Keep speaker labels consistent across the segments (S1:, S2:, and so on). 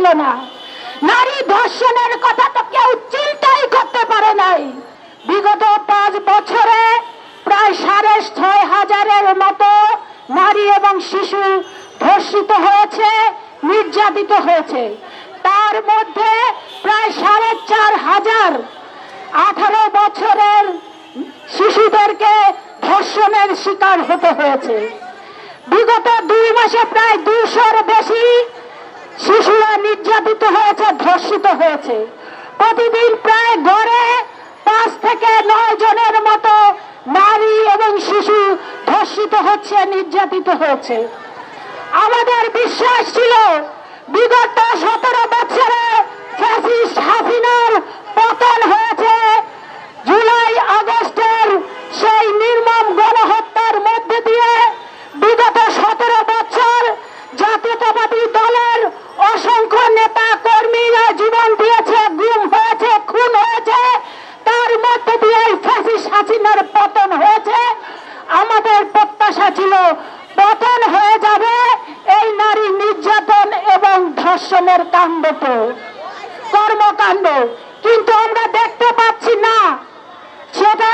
S1: ছিল না। নারী ধর্ষণের কথা তো কেউ চিন্তাই করতে পারে নাই। বিগত পাঁচ বছরে প্রায় সাড়ে ছয় হাজারের মতো নারী এবং শিশু ধর্ষিত হয়েছে, নির্যাতিত হয়েছে। তার মধ্যে প্রায় সাড়ে চার হাজার আঠারো বছরের শিশুদেরকে ধর্ষণের শিকার হতে হয়েছে। বিগত দুই মাসে প্রায় দুশোর বেশি শিশুরা নির্যাতিত হয়েছে, ধর্ষিত হয়েছে। প্রতিদিন প্রায় গড়ে পাঁচ থেকে নয় জনের মতো নারী এবং শিশু ধর্ষিত হচ্ছে, নির্যাতিত হয়েছে। আমাদের বিশ্বাস ছিল, বিগত সতেরো বছরে হাসিনার পতন হয়েছে। জুলাই আগস্টের সেই নির্মম গণহত্যার মধ্যে দিয়ে বিগত সতেরো বছর জাতীয়তাবাদী দলের অসংখ্য নেতা কর্মীরা জীবন দিয়েছে গুম হয়েছে খুন হয়েছে তার মধ্যে দিয়ে এই ফ্যাসিস্ট হাসিনার পতন হয়েছে। আমাদের প্রত্যাশা ছিল পতন হয়ে যাবে এই নারী নির্যাতন এবং ধর্ষণের কাণ্ডকে কর্মকাণ্ড। কিন্তু আমরা দেখতে পাচ্ছি না, সেটা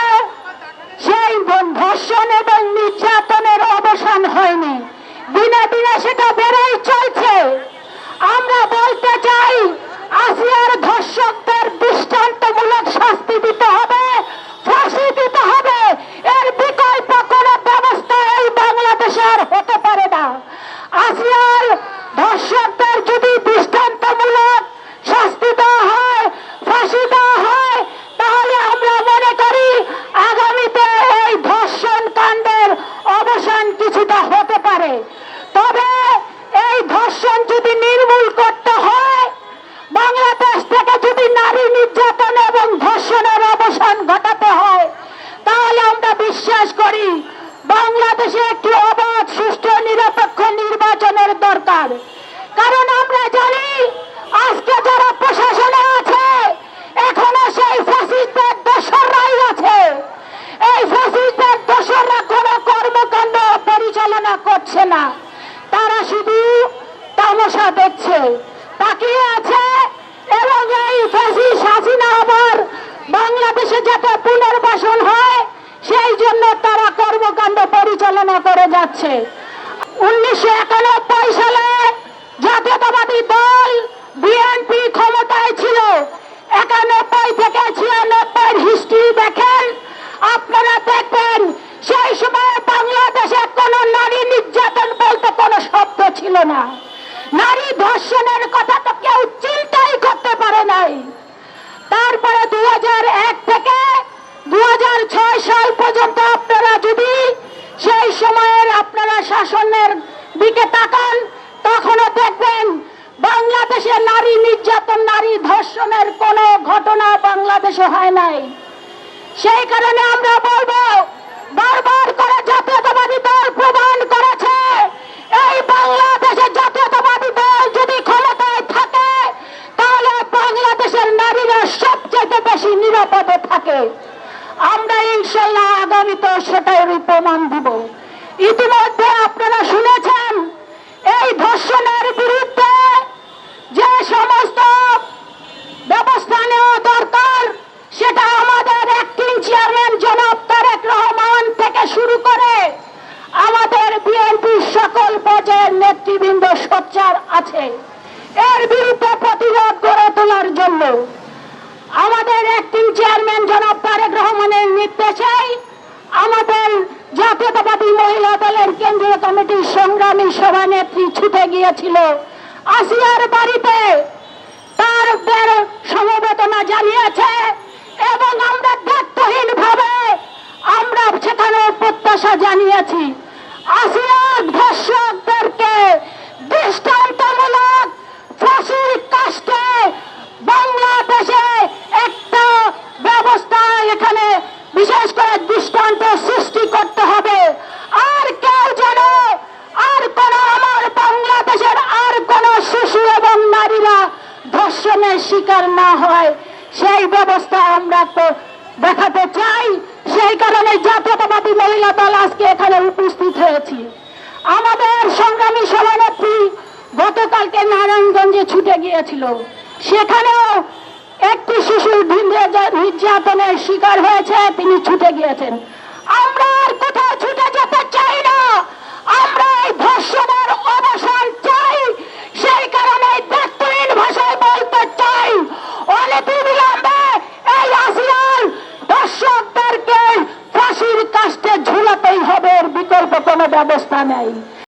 S1: সেই ধর্ষণ এবং নির্যাতনের অবসান হয়নি দিনে দিনে সেটা বেড়েই চলছে আমরা বলতে চাই আসিয়ার ধর্ষকদের দৃষ্টান্তমূলক শাস্তি দিতে হবে ফাঁসি দিতে হবে এর বিকল্প কোনো ব্যবস্থা এই বাংলাদেশে আর হতে পারে না আসিয়ার ধর্ষকদের যদি দৃষ্টান্তমূলক শাস্তি দেওয়া হয় ফাঁসি দেওয়া হয় তাহলে আমরা মনে করি আগামীতে এই ধর্ষণ কাণ্ডের অবসান কিছুটা হতে পারে তবে এই ধর্ষণ যদি নির্মূল করতে হয়, বাংলাদেশ থেকে যদি নারী নির্যাতন এবং ধর্ষণের অবসান ঘটাতে হয়, তাহলে আমরা বিশ্বাস করি বাংলাদেশে একটি অবাধ সুষ্ঠু নিরপেক্ষ নির্বাচনের দরকার কারণ আমরা জানি আজকে যারা প্রশাসনে আছে এখনও সেই ফ্যাসিস্টদের দোসররাই আছে এই ফ্যাসিস্টদের দোসররা কোনো কর্মকাণ্ড পরিচালনা করছে না তারা শুধু তামাশা দেখছে। তাকিয়ে আছে এবং এই ফ্যাসিস্ট হাসিনা আবার বাংলাদেশে যাতে পুনর্বাসন হয়, সেই জন্য তারা কর্মকাণ্ড পরিচালনা করে যাচ্ছে। উনিশশো একানব্বই সালে জাতীয়তাবাদী দল বিএনপি ক্ষমতায় ছিল। একানব্বই থেকে ছিয়ানব্বই হিস্ট্রি যদি সেই সময়ের আপনারা শাসনের দিকে তাকান, তখনও দেখবেন বাংলাদেশে নারী নির্যাতন, নারী ধর্ষণের কোনো ঘটনা বাংলাদেশে হয় নাই। সেই কারণে আমরা বলব, বারবার করে জাতীয়তাবাদী দল প্রমাণ করেছে। এই বাংলাদেশের জাতীয়তাবাদী দল যদি ক্ষমতায় থাকে, তাহলে বাংলাদেশের নারীরা সবচেয়ে বেশি নিরাপদে থাকে। আমরা ইনশাল্লাহ আগামীতে সেটাই প্রমাণ দিব। ইতিমধ্যে আপনারা শুনেছেন, এই ধর্ষণের বিরুদ্ধে যে সমস্ত ব্যবস্থা নেওয়া দরকার, সেটা আমাদের অ্যাক্টিং চেয়ারম্যান জনাব তারেক রহমান থেকে শুরু করে আমাদের বিএনপির সকল পর্যায়ের নেতৃবৃন্দ সোচ্চার আছে। এর বিরুদ্ধে প্রতিরোধ গড়ে তোলার জন্য আমাদের অ্যাক্টিং চেয়ারম্যান জনাব তারেক রহমানের নির্দেশে আমাদের জাতীয়তাবাদী মহিলা দলের কেন্দ্রীয় কমিটির সংগ্রামী সভানেত্রী ছুটে গিয়েছিল আসিয়ার বাড়িতে। তার সমবেদনা জানিয়েছে, এবং আমরা দায়িত্বহীন ভাবে আমরা সেখানে প্রত্যাশা জানিয়েছি। আসিয়া ধর্ষকদেরকে দৃষ্টান্তমূলক ফাঁসির কাষ্টে বাংলাদেশে একটা ব্যবস্থা এখানে বিশেষ করে দৃষ্টান্ত সৃষ্টি করতে হবে আর কেউ যেন আর কোন আমার বাংলাদেশের আর কোন শিশু এবং নারীরা ধর্ষণের শিকার না হয়, সেই ব্যবস্থা আমরা তো দেখাতে চাই। সেই কারণে জাতীয়তাবাদী মহিলা দল আজকে এখানে উপস্থিত হয়েছি। আমাদের সংগ্রামী সভানেত্রী গতকালকে নারায়ণগঞ্জে ছুটে গিয়েছিল। সেখানেও একটি শিশুর নির্যা- নির্যাতনের শিকার হয়েছে, তিনি ছুটে গিয়েছেন। আমরা আর কোথাও Eu tomar da bestame aí.